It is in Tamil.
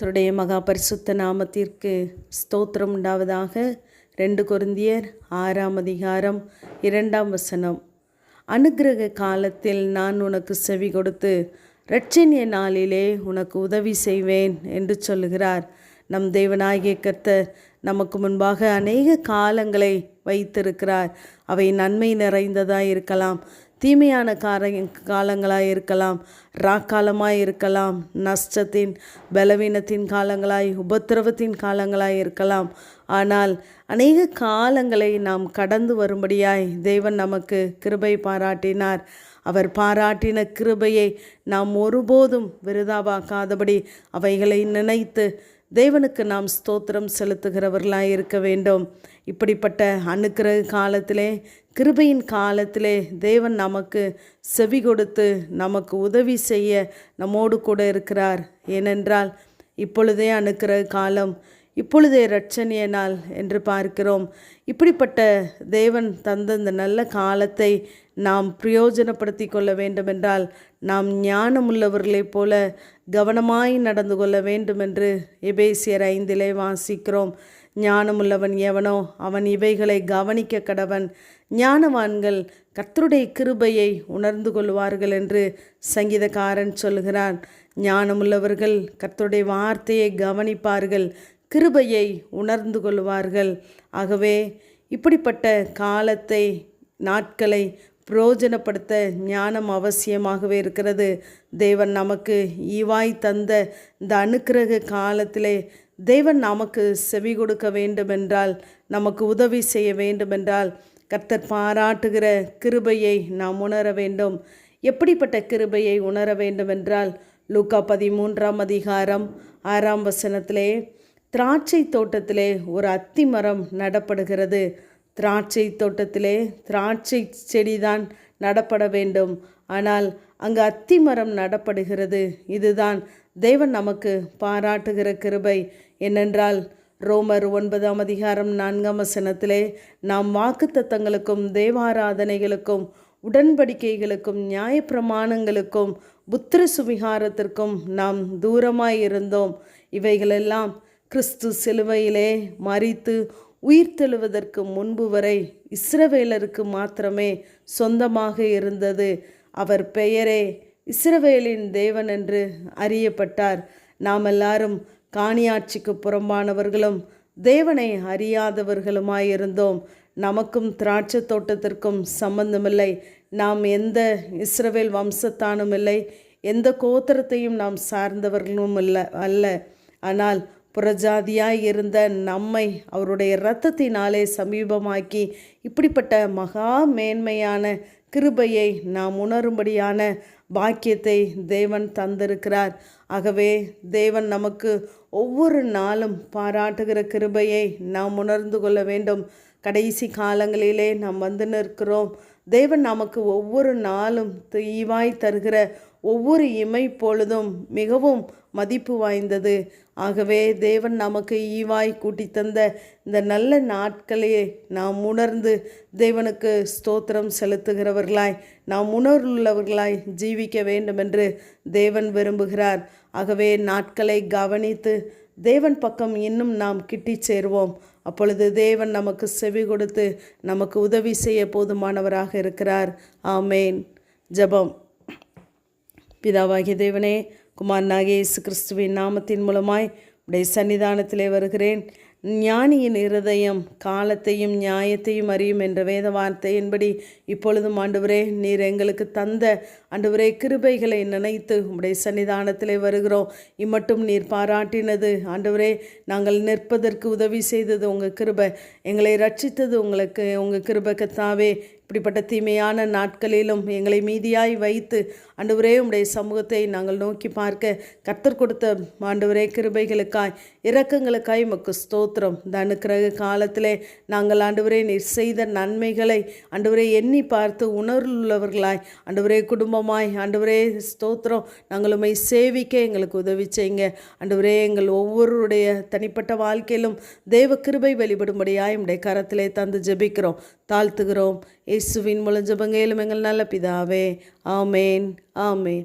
கர்த்தருடைய மகா பரிசுத்த நாமத்திற்கு ஸ்தோத்திரம் உண்டாவதாக. ரெண்டு கொருந்தியர் ஆறாம் அதிகாரம் இரண்டாம் வசனம். அனுகிரக காலத்தில் நான் உனக்கு செவி கொடுத்து இரட்சணிய நாளிலே உனக்கு உதவி செய்வேன் என்று சொல்லுகிறார். நம் தேவனாகிய கர்த்தர் நமக்கு முன்பாக அநேக காலங்களை வைத்திருக்கிறார். அவை நன்மை நிறைந்ததாக இருக்கலாம் தீமையான கார காலங்களாக இருக்கலாம். ராக்காலமாக இருக்கலாம். நஷ்டத்தின் பலவீனத்தின் காலங்களாய் உபத்திரவத்தின் காலங்களாய் இருக்கலாம். ஆனால் அநேக காலங்களை நாம் கடந்து வரும்படியாய் தேவன் நமக்கு கிருபை பாராட்டினார். அவர் பாராட்டின கிருபையை நாம் ஒருபோதும் விருதாவாக்காதபடி அவைகளை நினைத்து தேவனுக்கு நாம் ஸ்தோத்திரம் செலுத்துகிறவர்களாக இருக்க வேண்டும். இப்படிப்பட்ட அணுக்கிற காலத்திலே கிருபையின் காலத்திலே தேவன் நமக்கு செவி கொடுத்து நமக்கு உதவி செய்ய நம்மோடு கூட இருக்கிறார். ஏனென்றால் இப்பொழுதே அணுக்கிற காலம் இப்பொழுதே இரட்சணிய நாள் என்று பார்க்கிறோம். இப்படிப்பட்ட தேவன் தந்த இந்த நல்ல காலத்தை நாம் பிரயோஜனப்படுத்தி கொள்ள வேண்டுமென்றால் நாம் ஞானமுள்ளவர்களைப் போல கவனமாய் நடந்து கொள்ள வேண்டும் என்று எபேசியர் ஐந்திலே வாசிக்கிறோம். ஞானமுள்ளவன் எவனோ அவன் இவைகளை கவனிக்க கடவன். ஞானவான்கள் கர்த்தருடைய கிருபையை உணர்ந்து கொள்வார்கள் என்று சங்கீதக்காரன் சொல்கிறான். ஞானமுள்ளவர்கள் கர்த்தருடைய வார்த்தையை கவனிப்பார்கள். கிருபையை உணர்ந்து கொள்வார்கள். ஆகவே இப்படிப்பட்ட காலத்தை நாட்களை பிரயோஜனப்படுத்த ஞானம் அவசியமாகவே இருக்கிறது. தேவன் நமக்கு ஈவாய் தந்த இந்த அனுக்கிரக காலத்திலே தேவன் நமக்கு செவி கொடுக்க வேண்டுமென்றால் நமக்கு உதவி செய்ய வேண்டுமென்றால் கர்த்தர் பாராட்டுகிற கிருபையை நாம் உணர வேண்டும். எப்படிப்பட்ட கிருபையை உணர வேண்டுமென்றால் லூக்கா பதிமூன்றாம் அதிகாரம் ஆறாம் வசனத்திலே திராட்சை தோட்டத்திலே ஒரு அத்தி மரம் நடப்படுகிறது. திராட்சை தோட்டத்திலே திராட்சை செடிதான் நடப்பட வேண்டும். ஆனால் அங்கு அத்தி மரம் நடப்படுகிறது. இதுதான் தேவன் நமக்கு பாராட்டுகிற கிருபை. என்னென்றால் ரோமர் ஒன்பதாம் அதிகாரம் நான்காம் வசனத்திலே நாம் வாக்குத்தத்தங்களுக்கும் தேவாராதனைகளுக்கும் உடன்படிக்கைகளுக்கும் நியாயப்பிரமாணங்களுக்கும் புத்திர சுவிகாரத்திற்கும் நாம் தூரமாயிருந்தோம். இவைகளெல்லாம் கிறிஸ்து சிலுவையிலே மறித்து உயிர் தெழுவதற்கு முன்பு வரை இஸ்ரவேலருக்கு மாத்திரமே சொந்தமாக இருந்தது. அவர் பெயரே இஸ்ரவேலின் தேவன் என்று அறியப்பட்டார். நாம் எல்லாரும் காணியாட்சிக்கு புறம்பானவர்களும் தேவனை அறியாதவர்களுமாயிருந்தோம். நமக்கும் திராட்சை தோட்டத்திற்கும் சம்பந்தமில்லை. நாம் எந்த இஸ்ரவேல் வம்சத்தானும் இல்லை எந்த கோத்திரத்தையும் நாம் சார்ந்தவர்களும் இல்லை அல்ல. ஆனால் புறஜாதியாய் இருந்த நம்மை அவருடைய இரத்தத்தினாலே சமீபமாக்கி இப்படிப்பட்ட மகா மேன்மையான கிருபையை நாம் உணரும்படியான பாக்கியத்தை தேவன் தந்திருக்கிறார். ஆகவே தேவன் நமக்கு ஒவ்வொரு நாளும் பாராட்டுகிற கிருபையை நாம் உணர்ந்து கொள்ள வேண்டும். கடைசி காலங்களிலே நாம் வந்து நிற்கிறோம். தேவன் நமக்கு ஒவ்வொரு நாளும் ஈவாய் தருகிற ஒவ்வொரு இமை பொழுதும் மிகவும் மதிப்பு வாய்ந்தது. ஆகவே தேவன் நமக்கு ஈவாய் கூட்டி தந்த இந்த நல்ல நாட்களையே நாம் உணர்ந்து தேவனுக்கு ஸ்தோத்திரம் செலுத்துகிறவர்களாய் நாம் உணர்வுள்ளவர்களாய் ஜீவிக்க வேண்டும் என்று தேவன் விரும்புகிறார். ஆகவே நாட்களை கவனித்து தேவன் பக்கம் இன்னும் நாம் கிட்டி சேருவோம். அப்பொழுது தேவன் நமக்கு செவி கொடுத்து நமக்கு உதவி செய்ய போதுமானவராக இருக்கிறார். ஆமேன். ஜபம். பிதாவாகிய தேவனே குமாரனாகிய இயேசு கிறிஸ்துவின் நாமத்தின் மூலமாய் உடைய சன்னிதானத்திலே வருகிறேன். ஞானியின் இருதயம் காலத்தையும் நியாயத்தையும் அறியும் என்ற வேத வார்த்தையின்படி இப்பொழுதும் ஆண்டவரே நீர் எங்களுக்கு தந்த ஆண்டவரே கிருபைகளை நினைத்து உடைய சன்னிதானத்திலே வருகிறோம். இம்மட்டும் நீர் பாராட்டினது. ஆண்டவரே நாங்கள் நிற்பதற்கு உதவி செய்தது உங்கள் கிருபை. எங்களை ரட்சித்தது உங்களுக்கு உங்கள் கிருபை கத்தாவே இப்படிப்பட்ட தீமையான நாட்களிலும் எங்களை மீதியாய் வைத்து ஆண்டவரே உடைய சமூகத்தை நாங்கள் நோக்கி பார்க்க கத்தர் கொடுத்த ஆண்டவரே கிருபைகளுக்காய் இரக்கங்களுக்காய் மக்கு ஸ்தோத்திரம். இந்த அனுக்கிரக காலத்திலே நாங்கள் ஆண்டவரே நீர் செய்த நன்மைகளை ஆண்டவரே எண்ணி பார்த்து உணர்வுள்ளவர்களாய் ஆண்டவரே குடும்பமாய் ஆண்டவரே ஸ்தோத்திரம். நாங்கள் உண்மை சேவிக்க எங்களுக்கு உதவி செய்யுங்க. ஆண்டவரே எங்கள் ஒவ்வொருடைய தனிப்பட்ட வாழ்க்கையிலும் தெய்வ கிருபை வெளிப்படும்படியாய் உடைய கரத்திலே தந்து ஜெபிக்கிறோம். தாழ்த்துகிறோம். இயேசுவின் மூலம் ஜபங்கையிலும் எங்கள் நல்ல பிதாவே ஆமேன் ஆமேன்